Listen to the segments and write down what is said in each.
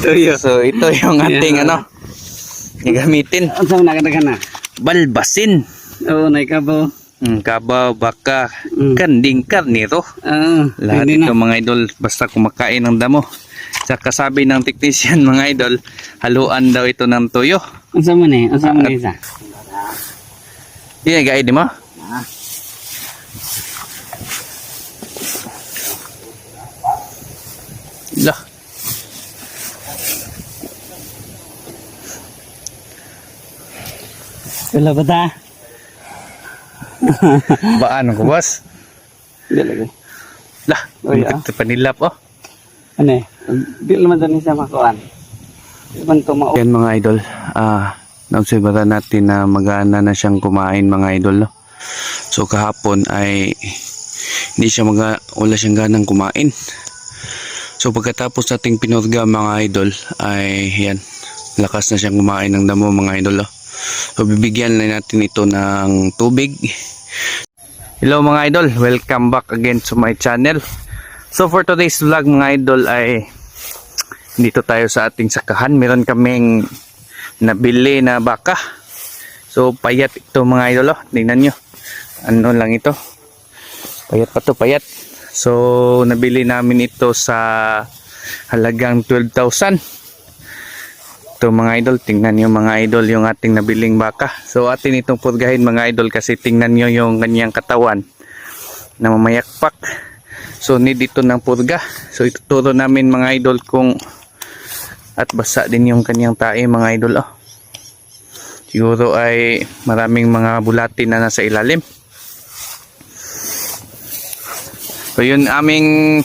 Tuyo. So ito yung ating Yeah. ano, gagamitin. Ang saan nakadagan na? Balbasin. Oo, naikabaw. Mm, kabaw, baka, Mm. kanding, karniro. Oo, Lahat ito na. mga idol, basta kumakain ng damo. Sa kasabi ng technician mga idol, haluan daw ito ng tuyo. Ang saan mo na eh? Ang saan mo na isa? Hindi na di mo? Lah. Wala ba ta? Baan ko boss? Hindi lagi. Lah, Oh, yeah. ito panilap oh. Ano eh? Di naman dyan sa makuan. Ibang tumao. Yan mga idol, ah, naobserbahan natin na magana na siyang kumain mga idol. No? So kahapon ay hindi siya maga, wala siyang ganang kumain. So pagkatapos nating pinurga mga idol ay yan, lakas na siyang kumain ng damo mga idol. No? So bibigyan na natin ito ng tubig. Hello mga idol, welcome back again to my channel. So for today's vlog mga idol ay dito tayo sa ating sakahan. Meron kaming nabili na baka. So payat ito mga idol. Oh. Tingnan nyo. Ano lang ito. Payat pa to payat. So nabili namin ito sa halagang 12,000. Ito mga idol. Tingnan nyo mga idol yung ating nabiling baka. So atin itong purgahin mga idol kasi tingnan nyo yung kanyang katawan na mamayakpak. So need ito ng purga. So ituturo namin mga idol kung at basa din yung kanyang tae mga idol oh. Siguro ay maraming mga bulati na nasa ilalim. So yun aming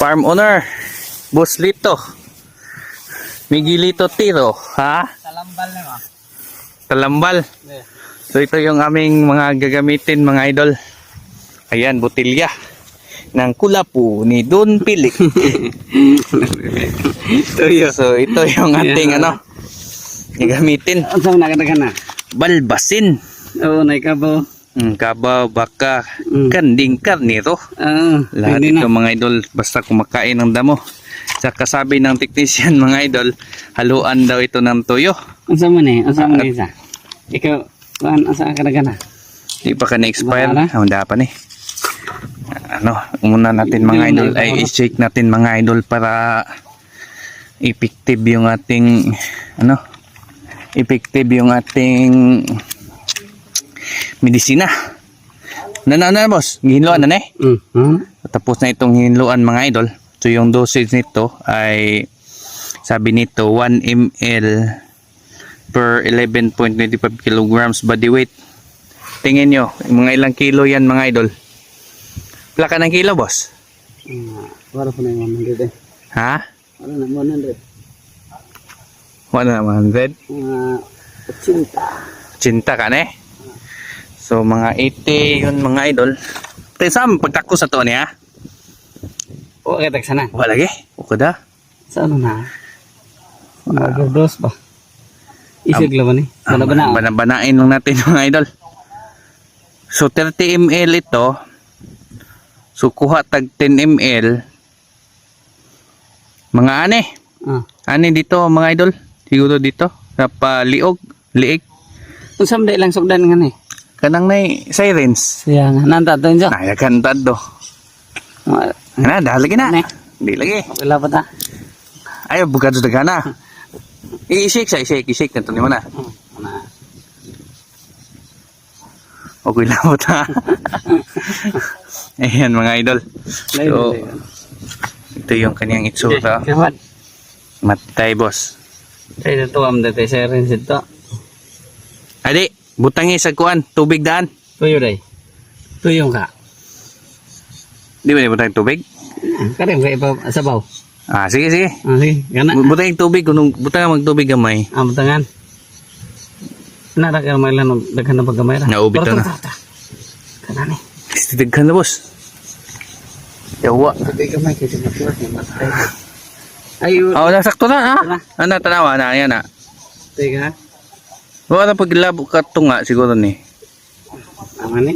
farm owner, Boss Lito. Miguelito Tiro, ha? Talambal na mo. Talambal. So ito yung aming mga gagamitin mga idol. Ayan, botilya ng kulapu ni Don Pilik. Tuyo. So ito yung ating Yeah. ano, gagamitin. Ang saan mo nakadagan na? Balbasin. Oo, naikabaw. Mm, kabaw, baka, Mm. kanding, karniro. Oo, Lahat pwede na. ito mga idol, basta kumakain ng damo. Sa kasabi ng technician mga idol, haluan daw ito ng tuyo. Saan mo eh? Ang saan mo isa? Ikaw, saan nakadagan na? Di pa ka na-expire? Na. Ah, pa ni. Ano, muna natin mga idol, ay i-shake natin mga idol para effective yung ating, ano, effective yung ating medisina. Na na na boss, gihinluan na na eh. Mm. Hmm? Tapos na itong hinluan mga idol. So yung dosage nito ay sabi nito 1 ml per 11.25 kilograms body weight. Tingin nyo, mga ilang kilo yan mga idol. Plaka ng kilo boss. Ah, Wala pa na yung 100 eh. Ha? Wala na 100. 100? Mga 80. Cinta ka na eh. So mga 80 yun mga idol. Tayo saan pagtako sa to niya? O, kaya sana. Wala lagi. Okay da. Sa ano na? Mag-overdose ba? Isig laban eh. Wala ba na? Banabanain lang natin mga idol. So 30 ml ito. So kuha tag 10 ml. Mga ane. Ah. Ane dito mga idol. Siguro dito. Napaliog. Liig. Kung saan ba ilang sugdan nga ni? Kanang na sirens. Siya nga. Nanta to yun siya. Nayagantad do. Ah, Ano, dahil lagi na. Ane. Di lagi. Wala pa ta? Ayaw, bugado daga na. I-shake siya, i-shake, i-shake. Ito mo na. Hmm. Ano? Okay lang mo ta. Ayan mga idol. So, ito yung kanyang itsura. Matay boss. Kaya ito am dati sa rin sito. Adi, butangi sa kuan, tubig daan. Tuyo day. Tuyo ka. Di ba ni butang tubig? Karim ka ipa sabaw. Ah, sige sige. Ah, sige. Gana. Butang tubig kung butang magtubig gamay. Ah, butangan. Nara ka may lang daghan na paggamay ra. Naubit na. Kana ni. Istidaghan na boss. Yawa. Hindi ka may kasi matuwa ni matay. Ay, Oh, nasakto na ha. Ano tanawa na ayan na. teka. Wala pag labo ka tunga siguro ni. Ama ni.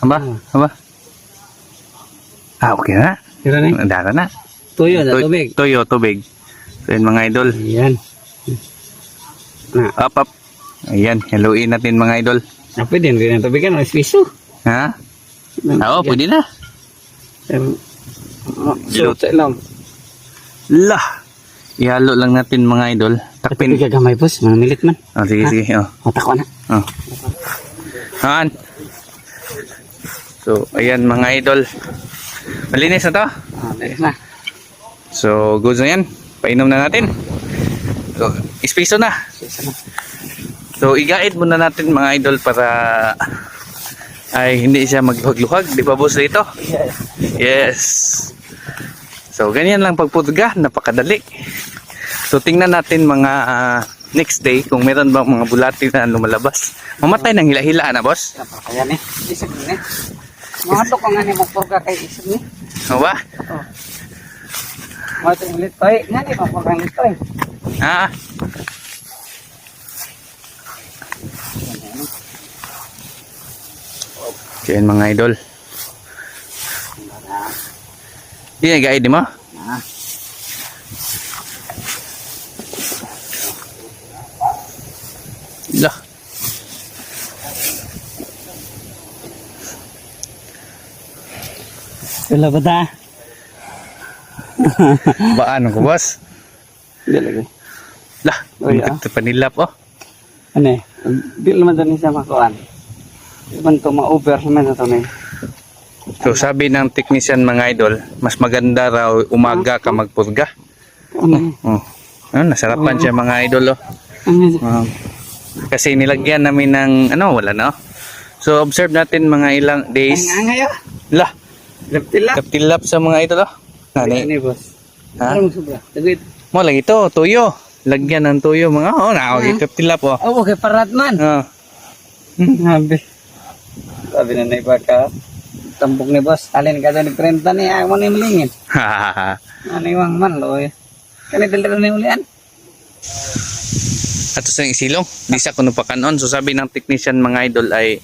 Aba, aba. Ah, okay na. Tira ni. Dara na. Tuyo na Tu- tubig. Tuyo, tubig. So yun mga idol. Ayan. Na, Up, up. Ayan, haluin natin mga idol. ah, pwede rin ang tabigan. Ang piso. Ha? Oo, pwede na. Pero, so, lang. Lah. Ihalo lang natin mga idol. Takpin Takpin. ka gamay, boss. Mga milit man. Oh, sige, sige. Oh. Tako na. Oh. Han. So, ayan mga idol. Malinis na to. Ah, dahil na. So, goods na yan. Painom na natin. So, ispiso na. So, igait muna natin mga idol para ay hindi siya magluhag-luhag. Di ba boss dito? Yes. Yes. So, ganyan lang pagpudga. Napakadali. So, tingnan natin mga ah, next day kung meron bang mga bulati na lumalabas. Mamatay ng hila-hila na, boss. Ayan eh. Isip ni. Mga to kung ano magpurga kay isip ni. Ano ba? Oh. Mga to milit pa eh. Nga ni magpurga nito eh. Ah, yan mga idol. Di na gaid mo? Ah. Lah. Wala ba ta? Baan ko, boss? Hindi lagi. Lah, Oh, yeah. ito panilap, oh. Ano eh. Di naman din siya makuhaan. Iban to ma-over naman na to na. So, sabi ng technician mga idol, mas maganda raw umaga ka magpurga. Ano. Oh. Ano, nasarapan siya mga idol, oh. Ano. Ah. kasi nilagyan namin ng, ano, wala na, oh. So, observe natin mga ilang Ay days. nga ngayon. Lah, Laptila. kaptilap sa mga idol, oh. Nani, Ano eh boss? Ha? Ano sobra? Tagwit. mo lang ito, tuyo. Lagyan ng tuyo, mga, oh, nakawag, kaptilap, oh. Oh, okay, parat man. Oh. Sabi. Sabi na na iba ka. Tambok ni boss. Alin ka doon nagprenta ni Ayaw mo na yung malingin. Ano yung man, loy. Kani dalira na yung ulian. At sa isilong, di sa kuno pa kanon. So sabi ng technician mga idol ay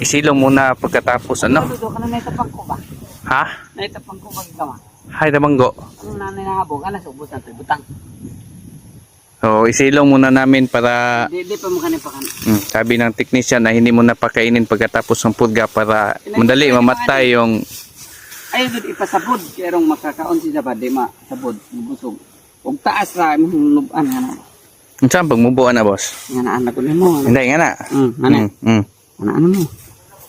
isilong muna pagkatapos ano. Ano ka na naitapang ko ba? Ha? Naitapang ko ba ikaw? Hay manggo. Ano na nahabog? Ano sa ubos natin? Butang. So isilong muna namin para Di, di pa mo kanip pa kan. hmm, sabi ng technician na hindi mo na pakainin pagkatapos ng pudga para madali mamatay yung Ay, doon ipasabod. Kaya rong makakaon si Jabad. Di ma, sabod. Busog. Huwag taas ra. Imong luban. Nga na. Saan pagmubuan na boss? Nga na anak ko ni mo. Hindi nga na. Hmm, ano? Hmm, hmm. Ano, ano mo?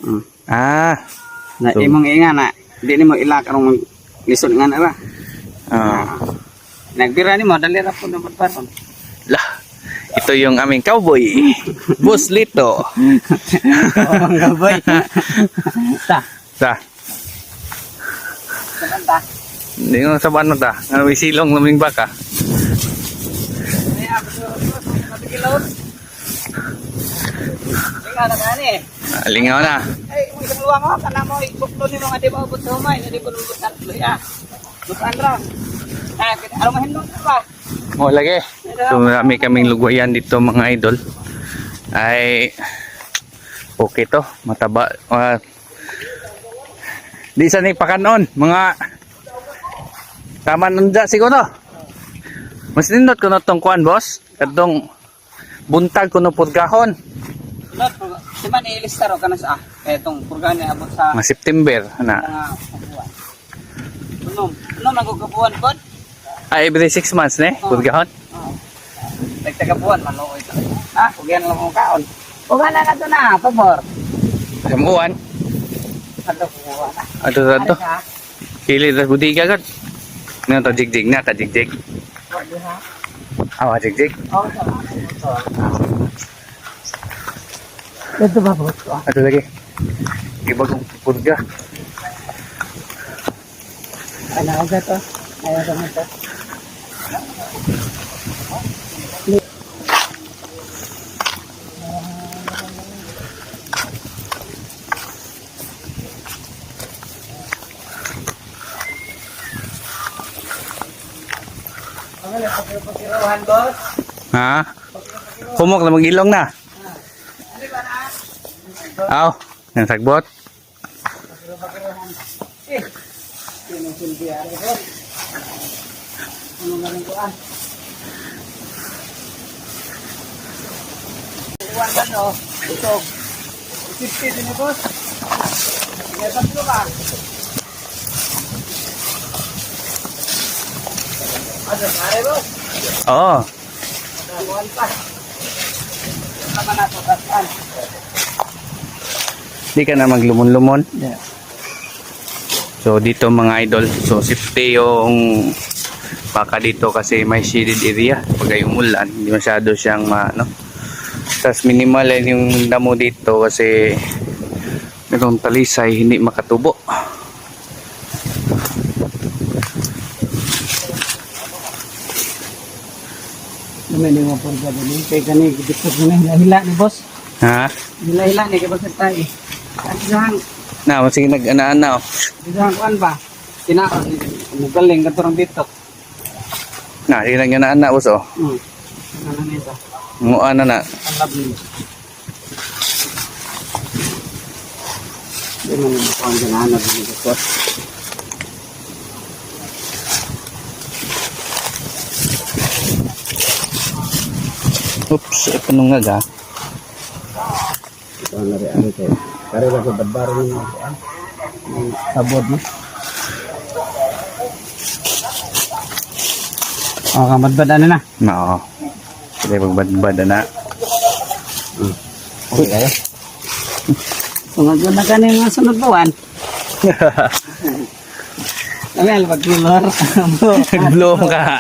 Hmm. Ah. Na So- imong inga na. Di ni mo ilak arong lisod nga na ra. ah. Nagbira ni mo. Dali ra po na magparon. lah. Ito yung aming cowboy. Boss Lito. Oo, mga boy. Ta. Sa. Saan ta? Hindi ko sabahan mo ta. Ano may silong laming baka. Ay, ako sa Ah, Lingaw na. Ay, mo isang ako. Kana mo, ikuklo ni mga di ba ubot sa humay. Hindi ko nulubot na tuloy ah. Bukan ra. Ay, alam mo hindong ba? O lagi. So marami kaming lugwayan dito mga idol. Ay okay to, mataba. Ah, di sa ni pakanon, mga tama nunda siguro. Mas nindot ko na tong kuan boss. Kadtong buntag ko na purgahon. Not, di man ilista ro kana sa ah. Etong purga ni abot sa Mga September na. mga kabuan. Unom, unom nagugabuan pod. Ay, every 6 months ne, purgahon. Oo. Nagtagabuan man lo ito. Ha, ugyan lang mo kaon. Ugan na na to na, pabor. Samuan. Ano ko na. Ato sa to. ha? Kili sa budiga gud. Nga to jigjig na, ka jigjig. Wala ha? Awa jigjig. Oo, sa Ito ba po? Ato lagi. Iba kong purga. Ano ako to? Ayaw ko to. boss. Ha? Humok na mag-ilong na. Aw, nang sagbot. Eh, sinulti ari ko. Ano nga rin ko ah? Iwan ka no, ito. Isipti din ito. Iwan ka ka. Ano, pare mo? Oo. Nakuhan pa. Naman ako, tataan. Di ka na maglumon-lumon. Yeah. So dito mga idol, so safety yung baka dito kasi may shaded area pag ay umulan, hindi masyado siyang maano. Tapos minimal yung damo dito kasi itong talisay hindi makatubo. Yung mga purga din. Kaya kani, dipot mo na hila ni boss. Ha? Hila-hila ni, bakit tayo. Isang, Na, sige nag-ana-ana oh. isang kuwan ba? Tinaka, mugaling ka turang dito. Na, sige nag-ana-ana boss oh. Hmm. Ano nito? Mua na na. Ang lovely. Hindi mo na, binigay ko. Oops, ito nung nga Ito ang nariyan ko. Kari ko, mo na kuhan. Ang sabod mo. Oh, kamadbad ano na? Oo. Sige, pagbadbad na. Okay kayo. Sunod mo na kanin mga sunod buwan. Ano yan, pag-kilor. Nag-bloom ka.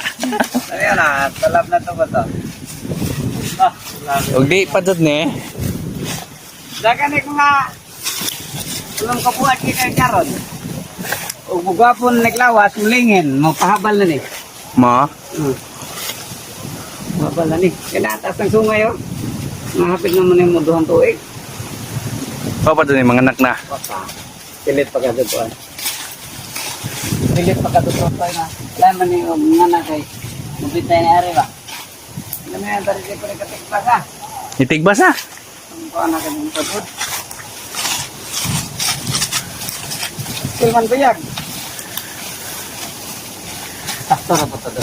Ayan na, talab na to ba to? Ah, Huwag di pa dyan eh. Dagan ko nga. Alam ko po at kay karon. Ug bugapon naglawas mulingin, mapahabal na ni. Ma? Hmm. Mahabal na ni. Kinatas ng sungay oh. Mahapit naman yung muduhan tuig. Pa pa yung mga anak na. Papa. Pilit pa ka doon. Pilit pa ka doon tayo na. Alam mo ni mga na kay Mubit na ari ba? Alam mo yan, tari ko rin katikpas ha. Itigbas na. Ang kuha na kanyang pagod. Kilman bayag. Sakto na po ito.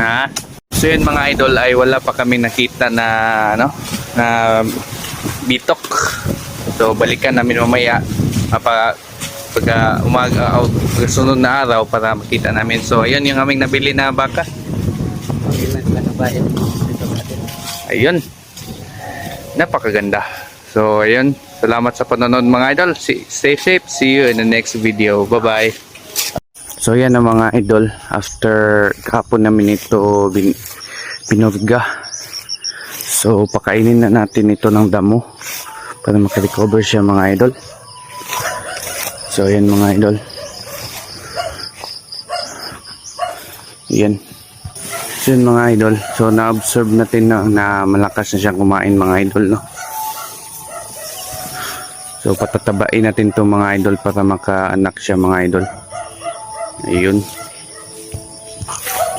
Ha? So yun mga idol ay wala pa kami nakita na ano na bitok. So balikan namin mamaya papa pagka umaga o sunod na araw para makita namin. So ayun yung aming nabili na baka. Ayun. Napakaganda. So ayun, salamat sa panonood mga idol. Stay safe. See you in the next video. Bye-bye. So yan ang mga idol. After kahapon namin ito bin, pinurga. So pakainin na natin ito ng damo para makarecover siya mga idol. So yan mga idol. Yan. So yun mga idol. So na-observe natin na, na malakas na siyang kumain mga idol no. So patatabain natin to mga idol para makaanak siya mga idol. Ayun.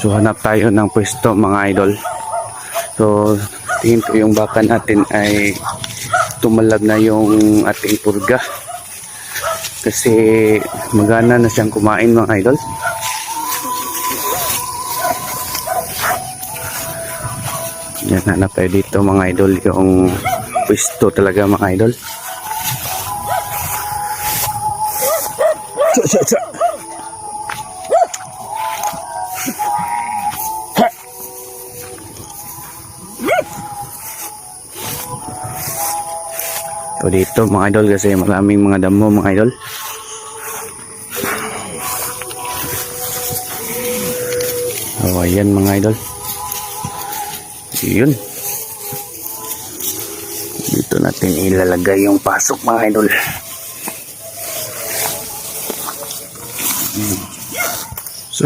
So hanap tayo ng pwesto mga idol. So tingin ko yung baka natin ay tumalab na yung ating purga. Kasi magana na siyang kumain mga idol. Yan, hanap tayo dito mga idol yung pwesto talaga mga idol. Cha, cha, cha. So dito mga idol kasi maraming mga damo mga idol. Oh, ayan mga idol. Yun. Dito natin ilalagay yung pasok mga idol.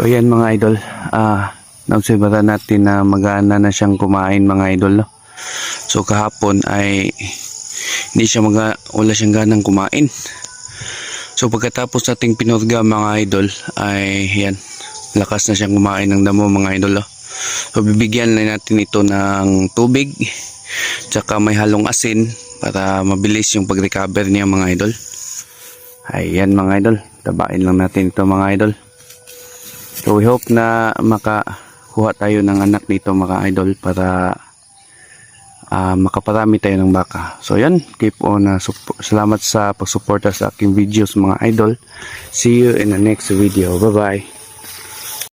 So ayan mga idol. Ah, naobserbahan natin na magana na siyang kumain mga idol. No? So kahapon ay hindi siya maga, wala siyang ganang kumain. So pagkatapos nating pinurga mga idol ay yan. Lakas na siyang kumain ng damo mga idol. Oh. So bibigyan na natin ito ng tubig tsaka may halong asin para mabilis yung pag-recover niya mga idol. Ayan mga idol. Tabain lang natin ito mga idol. So we hope na makakuha tayo ng anak nito mga idol para ah, makaparami tayo ng baka. So yan, keep on uh, salamat sa pagsuporta sa aking videos mga idol. See you in the next video. Bye bye.